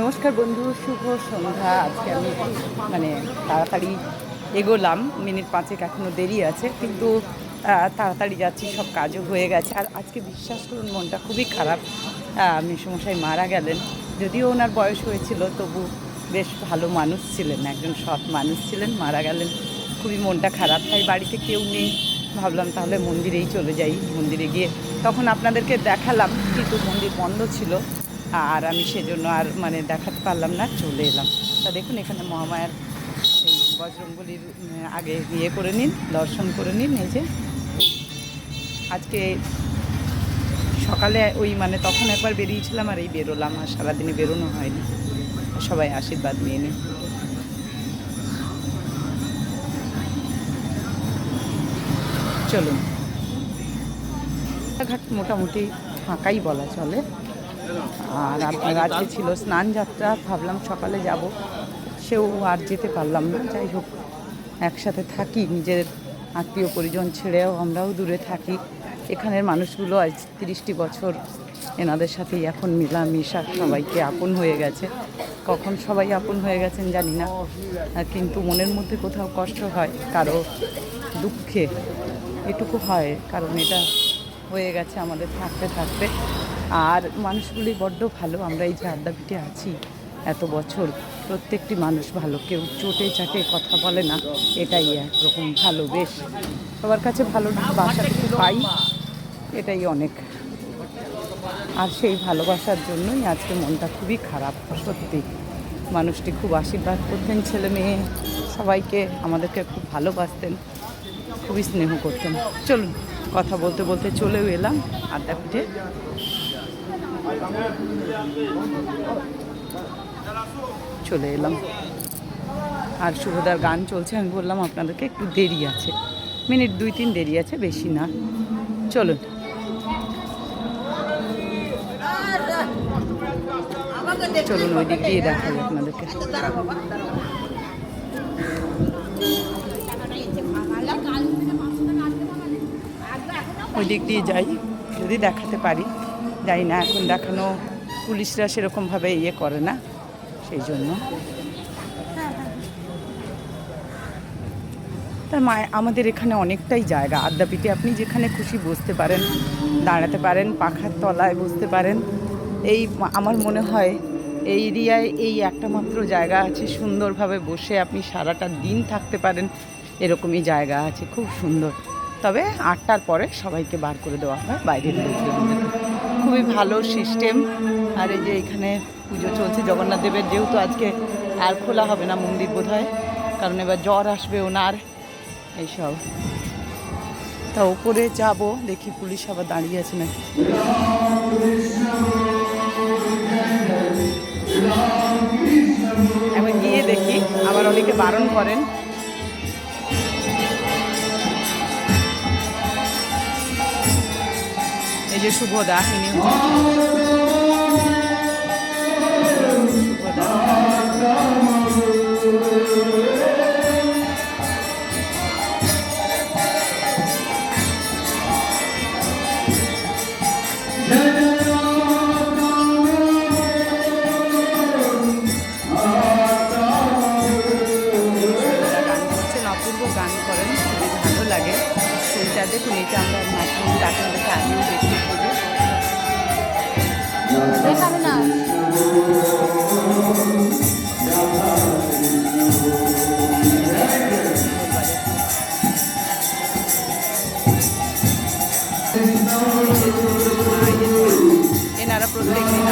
নমস্কার বন্ধু, শুভ সন্ধ্যা। আজকে আমি মানে তাড়াতাড়ি এগোলাম, মিনিট পাঁচেক এখনও দেরি আছে, কিন্তু তাড়াতাড়ি যাচ্ছি, সব কাজও হয়ে গেছে। আর আজকে বিশ্বাস করুন, মনটা খুবই খারাপ। মিশুমশাই মারা গেলেন। যদিও ওনার বয়স হয়েছিল, তবু বেশ ভালো মানুষ ছিলেন, একজন সৎ মানুষ ছিলেন, মারা গেলেন। খুবই মনটা খারাপ, তাই বাড়িতে কেউ নেই। ভাবলাম তাহলে মন্দিরেই চলে যাই, মন্দিরে গিয়ে। তখন আপনাদেরকে দেখালাম, কিন্তু মন্দির বন্ধ ছিল। আর আমি সেজন্য আর মানে দেখাতে পারলাম না, চলে এলাম। তা দেখুন, এখানে মহামায়ার এই বজরঙ্গলির আগে ইয়ে করে নিন, দর্শন করে নিন, এই যে। আজকে সকালে ওই মানে তখন একবার বেরিয়েছিলাম আর এই বেরোলাম, আর সারাদিনে বেরোনো হয়নি। সবাই আশীর্বাদ নিয়ে নিন। চলুন। ঘাট মোটামুটি ফাঁকাই বলা চলে। আর আপনার আজকে ছিল স্নান যাত্রা, ভাবলাম সকালে যাব। সেও আর যেতে পারলাম না, যাই হোক, একসাথে থাকি, নিজের আত্মীয় পরিজন ছেড়েও আমরাও দূরে থাকি। এখানের মানুষগুলো আজ তিরিশটি বছর এনাদের সাথেই এখন মিলামিশা, সবাইকে আপন হয়ে গেছে। কখন সবাই আপন হয়ে গেছেন জানি না কিন্তু মনের মধ্যে কোথাও কষ্ট হয়, কারও দুঃখে এটুকু হয়, কারণ এটা হয়ে গেছে আমাদের থাকতে থাকতে। আর মানুষগুলি বড্ড ভালো, আমরা এই যে আড্ডাপিঠে আছি এত বছর, প্রত্যেকটি মানুষ ভালো, কেউ চোটে চাটে কথা বলে না, এটাই একরকম ভালো, বেশ। সবার কাছে ভালো বাসাটুকু পাই, এটাই অনেক। আর সেই ভালোবাসার জন্যই আজকে মনটা খুবই খারাপ, সত্যি। মানুষটি খুব আশীর্বাদ করতেন ছেলে মেয়ে, সবাইকে আমাদেরকে খুব ভালোবাসতেন, খুবই স্নেহ করতেন। চলুন, কথা বলতে বলতে চলেও এলাম আড্ডা পিঠে চলে এলাম। আর শুভদার গান চলছে, আমি বললাম আপনাদেরকে একটু দেরি আছে। মিনিট দুই তিন দেরি আছে, বেশি না। চলুন। চলুন, ওই দিক দিয়ে দেখাই আপনাদেরকে। ওই দিক দিয়ে যাই, যদি দেখাতে পারি। যাই না, এখন দেখানো পুলিশরা সেরকমভাবে ইয়ে করে না, সেই জন্য। তার মা, আমাদের এখানে অনেকটাই জায়গা। আদ্যাপীঠে আপনি যেখানে খুশি বসতে পারেন, দাঁড়াতে পারেন, পাখার তলায় বসতে পারেন। এই আমার মনে হয় এই এরিয়ায় এই একটা মাত্র জায়গা আছে, সুন্দরভাবে বসে আপনি সারাটা দিন থাকতে পারেন, এরকমই জায়গা আছে, খুব সুন্দর। তবে আটটার পরে সবাইকে বার করে দেওয়া হয়, বাইরের লোকদের খুবই ভালো সিস্টেম আর এই যে এখানে পুজো চলছে জগন্নাথ দেবের, যেহেতু আজকে আর খোলা হবে না মন্দির বোধ হয় কারণ এবার জ্বর আসবে ওনার, এইসব। তা উপরে যাব, দেখি পুলিশ আবার দাঁড়িয়ে আছে নাকি। এবার গিয়ে দেখি, আবার অনেকে বারণ করেন। এই যে শুভদা ইনি হচ্ছেন সেইটা দেখুন এটা আমরা মন্দির আপনাদেরকে আগেও দেখিয়েছি যে দেখাবে না এনারা প্রত্যেক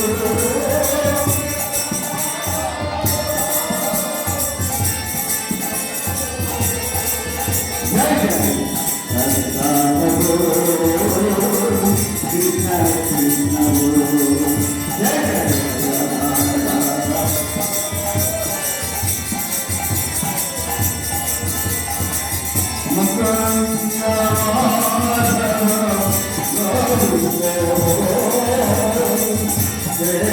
Yeah.